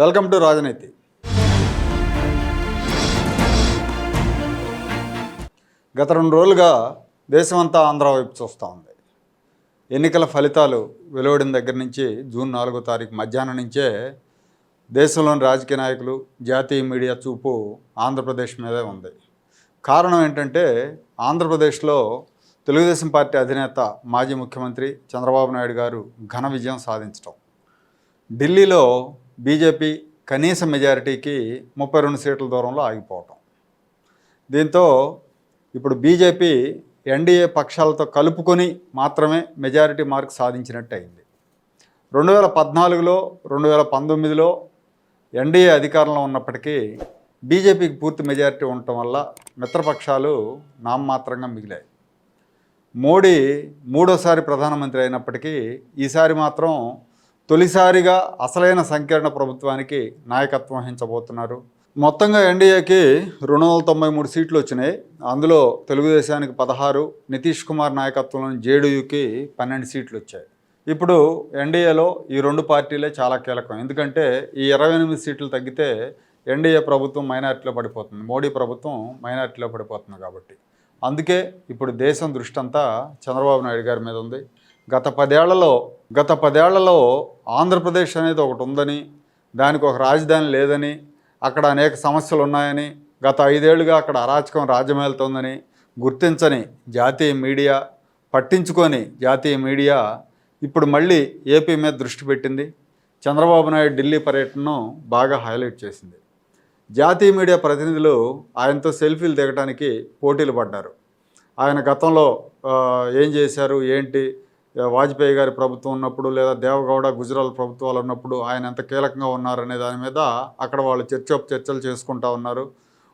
Welcome to రాజనీతి. గత రెండు రోజులుగా దేశమంతా ఆంధ్ర వైపు చూస్తూ ఉంది. ఎన్నికల ఫలితాలు వెలువడిన దగ్గర నుంచి జూన్ నాలుగో తారీఖు మధ్యాహ్నం నుంచే దేశంలోని రాజకీయ నాయకులు జాతీయ మీడియా చూపు ఆంధ్రప్రదేశ్ మీదే ఉంది. కారణం ఏంటంటే ఆంధ్రప్రదేశ్లో తెలుగుదేశం పార్టీ అధినేత మాజీ ముఖ్యమంత్రి చంద్రబాబు నాయుడు గారు ఘన విజయం సాధించడం ఢిల్లీలో బీజేపీ కనీస మెజారిటీకి ముప్పై రెండు సీట్ల దూరంలో ఆగిపోవటం. దీంతో ఇప్పుడు బీజేపీ ఎన్డీఏ పక్షాలతో కలుపుకొని మాత్రమే మెజారిటీ మార్క్ సాధించినట్టు అయింది. రెండు వేల పద్నాలుగులో రెండు వేల పంతొమ్మిదిలో ఎన్డీఏ అధికారంలో ఉన్నప్పటికీ బీజేపీకి పూర్తి మెజారిటీ ఉండటం వల్ల మిత్రపక్షాలు నామమాత్రంగా మిగిలాయి. మోడీ మూడోసారి ప్రధానమంత్రి అయినప్పటికీ ఈసారి మాత్రం తొలిసారిగా అసలైన సంకీర్ణ ప్రభుత్వానికి నాయకత్వం వహించబోతున్నారు. మొత్తంగా ఎన్డీఏకి రెండు వందల తొంభై మూడు సీట్లు వచ్చినాయి. అందులో తెలుగుదేశానికి పదహారు నితీష్ కుమార్ నాయకత్వంలోని జేడీయూకి పన్నెండు సీట్లు వచ్చాయి. ఇప్పుడు ఎన్డీఏలో ఈ రెండు పార్టీలే చాలా కీలకం. ఎందుకంటే ఈ ఇరవై ఎనిమిది సీట్లు తగ్గితే ఎన్డీఏ ప్రభుత్వం మైనారిటీలో పడిపోతుంది. మోడీ ప్రభుత్వం మైనారిటీలో పడిపోతుంది కాబట్టి. అందుకే ఇప్పుడు దేశం దృష్టి అంతా చంద్రబాబు నాయుడు గారి మీద ఉంది. గత పదేళ్ళలో గత పదేళ్ళలో ఆంధ్రప్రదేశ్ అనేది ఒకటి ఉందని దానికి ఒక రాజధాని లేదని అక్కడ అనేక సమస్యలు ఉన్నాయని గత ఐదేళ్ళుగా అక్కడ అరాచకం రాజ్యమేలుతోందని గుర్తించని జాతీయ మీడియా పట్టించుకొని జాతీయ మీడియా ఇప్పుడు మళ్ళీ ఏపీ మీద దృష్టి పెట్టింది. చంద్రబాబు నాయుడు ఢిల్లీ పర్యటనను బాగా హైలైట్ చేసింది. జాతీయ మీడియా ప్రతినిధులు ఆయనతో సెల్ఫీలు దిగడానికి పోటీలు పడ్డారు. ఆయన గతంలో ఏం చేశారు ఏంటి వాజ్పేయి గారి ప్రభుత్వం ఉన్నప్పుడు లేదా దేవగౌడ గుజరాల్ ప్రభుత్వాలు ఉన్నప్పుడు ఆయన ఎంత కీలకంగా ఉన్నారనే దాని మీద అక్కడ వాళ్ళు చర్చోప చర్చలు చేసుకుంటా ఉన్నారు.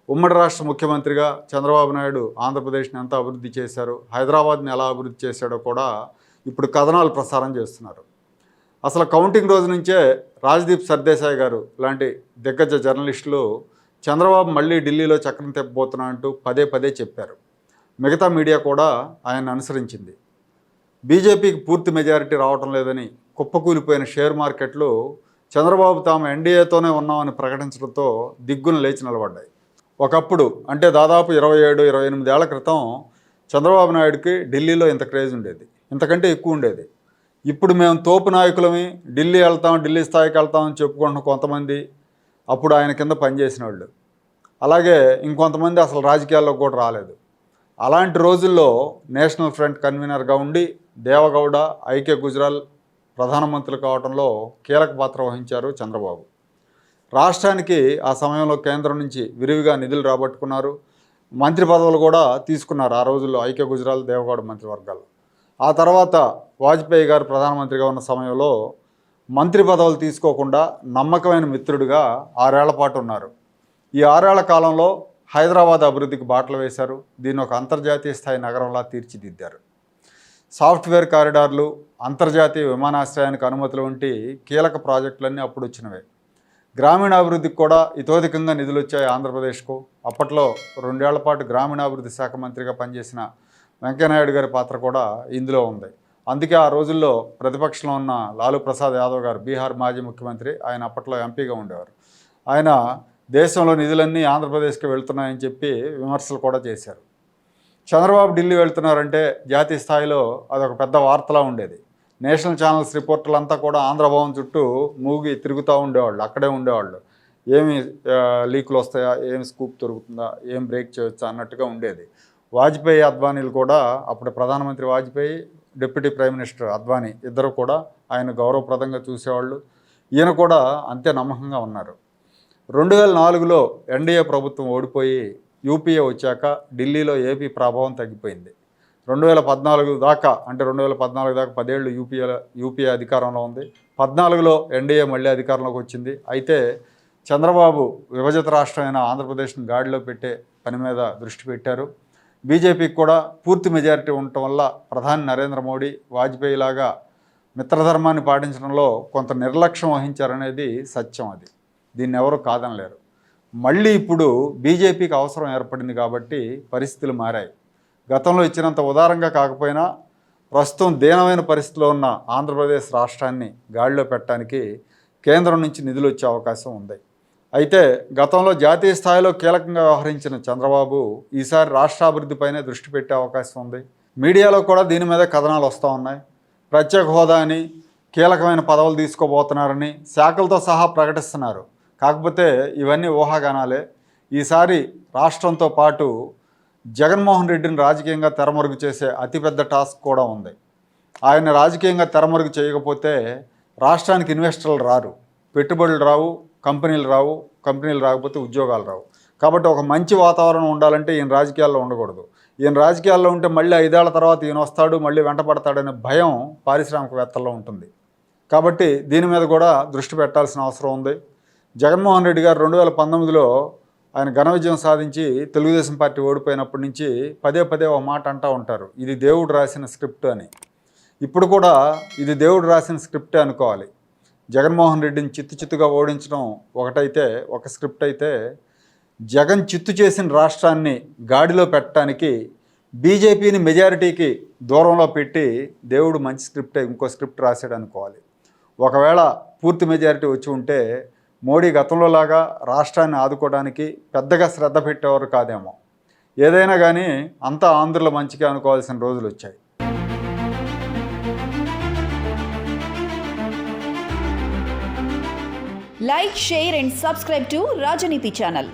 ఉమ్మడి రాష్ట్ర ముఖ్యమంత్రిగా చంద్రబాబు నాయుడు ఆంధ్రప్రదేశ్ని ఎంత అభివృద్ధి చేశారు హైదరాబాద్ని ఎలా అభివృద్ధి చేశాడో కూడా ఇప్పుడు కథనాలు ప్రసారం చేస్తున్నారు. అసలు కౌంటింగ్ రోజు నుంచే రాజ్దీప్ సర్దేశాయ్ గారు లాంటి దిగ్గజ జర్నలిస్టులు చంద్రబాబు మళ్ళీ ఢిల్లీలో చక్రం తెప్పబోతున్నా అంటూ పదే పదే చెప్పారు. మిగతా మీడియా కూడా ఆయన అనుసరించింది. బీజేపీకి పూర్తి మెజారిటీ రావటం లేదని కుప్పకూలిపోయిన షేర్ మార్కెట్లు చంద్రబాబు తాము ఎన్డీఏతోనే ఉన్నామని ప్రకటించడంతో దిగ్గున లేచి నిలబడ్డాయి. ఒకప్పుడు అంటే దాదాపు ఇరవై ఏడు ఇరవై ఎనిమిది ఏళ్ళ క్రితం చంద్రబాబు నాయుడుకి ఢిల్లీలో ఇంత క్రేజ్ ఉండేది. ఇంతకంటే ఎక్కువ ఉండేది. ఇప్పుడు మేము తోపు నాయకులమి ఢిల్లీ వెళ్తాం ఢిల్లీ స్థాయికి వెళ్తామని చెప్పుకుంటున్న కొంతమంది అప్పుడు ఆయన కింద పనిచేసిన వాళ్ళు అలాగే ఇంకొంతమంది అసలు రాజకీయాల్లో కూడా రాలేదు. అలాంటి రోజుల్లో నేషనల్ ఫ్రంట్ కన్వీనర్గా ఉండి దేవగౌడ ఐకే గుజరాల్ ప్రధానమంత్రులు కావడంలో కీలక పాత్ర వహించారు చంద్రబాబు. రాష్ట్రానికి ఆ సమయంలో కేంద్రం నుంచి విరివిగా నిధులు రాబట్టుకున్నారు. మంత్రి పదవులు కూడా తీసుకున్నారు ఆ రోజుల్లో ఐక్య గుజరాల్ దేవగౌడ మంత్రివర్గాలు. ఆ తర్వాత వాజ్పేయి గారు ప్రధానమంత్రిగా ఉన్న సమయంలో మంత్రి పదవులు తీసుకోకుండా నమ్మకమైన మిత్రుడిగా ఆరేళ్ళ పాటు ఉన్నారు. ఈ ఆరేళ్ళ కాలంలో హైదరాబాద్ అభివృద్ధికి బాటలు వేశారు. దీన్ని ఒక అంతర్జాతీయ స్థాయి నగరంలా తీర్చిదిద్దారు. సాఫ్ట్వేర్ కారిడార్లు అంతర్జాతీయ విమానాశ్రయానికి అనుమతులు వంటి కీలక ప్రాజెక్టులన్నీ అప్పుడు వచ్చినవే గ్రామీణాభివృద్ధికి కూడా ఇతోధికంగా నిధులు వచ్చాయి ఆంధ్రప్రదేశ్కు. అప్పట్లో రెండేళ్ళ పాటు గ్రామీణాభివృద్ధి శాఖ మంత్రిగా పనిచేసిన వెంకయ్యనాయుడు గారి పాత్ర కూడా ఇందులో ఉంది. అందుకే ఆ రోజుల్లో ప్రతిపక్షంలో ఉన్న లాలూ ప్రసాద్ యాదవ్ గారు బీహార్ మాజీ ముఖ్యమంత్రి ఆయన అప్పట్లో ఎంపీగా ఉండేవారు. ఆయన దేశంలో నిధులన్నీ ఆంధ్రప్రదేశ్కి వెళ్తున్నాయని చెప్పి విమర్శలు కూడా చేశారు. చంద్రబాబు ఢిల్లీ వెళ్తున్నారంటే జాతీయ స్థాయిలో అదొక పెద్ద వార్తలా ఉండేది. నేషనల్ ఛానల్స్ రిపోర్టర్లంతా కూడా ఆంధ్రభవన్ చుట్టూ మూగి తిరుగుతూ ఉండేవాళ్ళు అక్కడే ఉండేవాళ్ళు. ఏమి లీకులు వస్తాయా? ఏమి స్కూప్ దొరుకుతుందా? ఏం బ్రేక్ చేయొచ్చా? అన్నట్టుగా ఉండేది. వాజ్పేయి అద్వానీలు కూడా అప్పుడు ప్రధానమంత్రి Vajpayee deputy prime minister Advani ఇద్దరు కూడా ఆయన గౌరవప్రదంగా చూసేవాళ్ళు. ఈయన కూడా అంతే నమ్మకంగా ఉన్నారు. రెండు వేల నాలుగులో ఎన్డీఏ ప్రభుత్వం ఓడిపోయి యూపీఏ వచ్చాక ఢిల్లీలో ఏపీ ప్రభావం తగ్గిపోయింది. రెండు వేల పద్నాలుగు దాకా అంటే రెండు వేల పద్నాలుగు దాకా పదేళ్ళు యూపీఏ యూపీఏ అధికారంలో ఉంది. పద్నాలుగులో ఎన్డీఏ మళ్ళీ అధికారంలోకి వచ్చింది. అయితే చంద్రబాబు విభజిత రాష్ట్రమైన ఆంధ్రప్రదేశ్ను గాడిలో పెట్టే పని మీద దృష్టి పెట్టారు. బీజేపీకి కూడా పూర్తి మెజారిటీ ఉండటం వల్ల ప్రధాని నరేంద్ర మోడీ వాజ్పేయి లాగా మిత్రధర్మాన్ని పాటించడంలో కొంత నిర్లక్ష్యం వహించారనేది సత్యం అది. దీన్ని ఎవరు కాదనలేరు. మళ్ళీ ఇప్పుడు బీజేపీకి అవసరం ఏర్పడింది కాబట్టి పరిస్థితులు మారాయి. గతంలో ఇచ్చినంత ఉదారంగా కాకపోయినా ప్రస్తుతం దీనమైన పరిస్థితిలో ఉన్న ఆంధ్రప్రదేశ్ రాష్ట్రాన్ని గాడిలో పెట్టడానికి కేంద్రం నుంచి నిధులు వచ్చే అవకాశం ఉంది. అయితే గతంలో జాతీయ స్థాయిలో కీలకంగా వ్యవహరించిన చంద్రబాబు ఈసారి రాష్ట్రాభివృద్ధిపైనే దృష్టి పెట్టే అవకాశం ఉంది. మీడియాలో కూడా దీని మీద కథనాలు వస్తూ ఉన్నాయి. ప్రత్యేక హోదా అని కీలకమైన పదవులు తీసుకోబోతున్నారని శాఖలతో సహా ప్రకటిస్తున్నారు. కాకపోతే ఇవన్నీ ఊహాగానాలే. ఈసారి రాష్ట్రంతో పాటు జగన్మోహన్ రెడ్డిని రాజకీయంగా తెరమరుగు చేసే అతిపెద్ద టాస్క్ కూడా ఉంది. ఆయన రాజకీయంగా తెరమరుగు చేయకపోతే రాష్ట్రానికి ఇన్వెస్టర్లు రారు. పెట్టుబడులు రావు కంపెనీలు రావు కంపెనీలు రాకపోతే ఉద్యోగాలు రావు. కాబట్టి ఒక మంచి వాతావరణం ఉండాలంటే ఈయన రాజకీయాల్లో ఉండకూడదు. ఈయన రాజకీయాల్లో ఉంటే మళ్ళీ ఐదేళ్ళ తర్వాత ఈయన వస్తాడు మళ్ళీ వెంటపడతాడనే భయం పారిశ్రామికవేత్తల్లో ఉంటుంది. కాబట్టి దీని మీద కూడా దృష్టి పెట్టాల్సిన అవసరం ఉంది. జగన్మోహన్ రెడ్డి గారు రెండు వేల పంతొమ్మిదిలో ఆయన ఘన విజయం సాధించి తెలుగుదేశం పార్టీ ఓడిపోయినప్పటి నుంచి పదే పదే ఒక మాట అంటూ ఉంటారు. ఇది దేవుడు రాసిన స్క్రిప్ట్ అని. ఇప్పుడు కూడా ఇది దేవుడు రాసిన స్క్రిప్టే అనుకోవాలి. జగన్మోహన్ రెడ్డిని చిత్తు చిత్తుగా ఓడించడం ఒకటైతే ఒక స్క్రిప్ట్ అయితే జగన్ చిత్తు చేసిన రాష్ట్రాన్ని గాడిలో పెట్టడానికి బీజేపీని మెజారిటీకి దూరంలో పెట్టి దేవుడు మంచి స్క్రిప్ట్ ఇంకో స్క్రిప్ట్ రాశాడు అనుకోవాలి. ఒకవేళ పూర్తి మెజారిటీ వచ్చి ఉంటే మోడీ గతంలో లాగా రాష్ట్రాన్ని ఆదుకోవడానికి పెద్దగా శ్రద్ధ పెట్టేవారు కాదేమో. ఏదైనా కానీ అంతా ఆంధ్రుల మంచిగా అనుకోవాల్సిన రోజులు వచ్చాయి. Like share and subscribe to Rajaneethi channel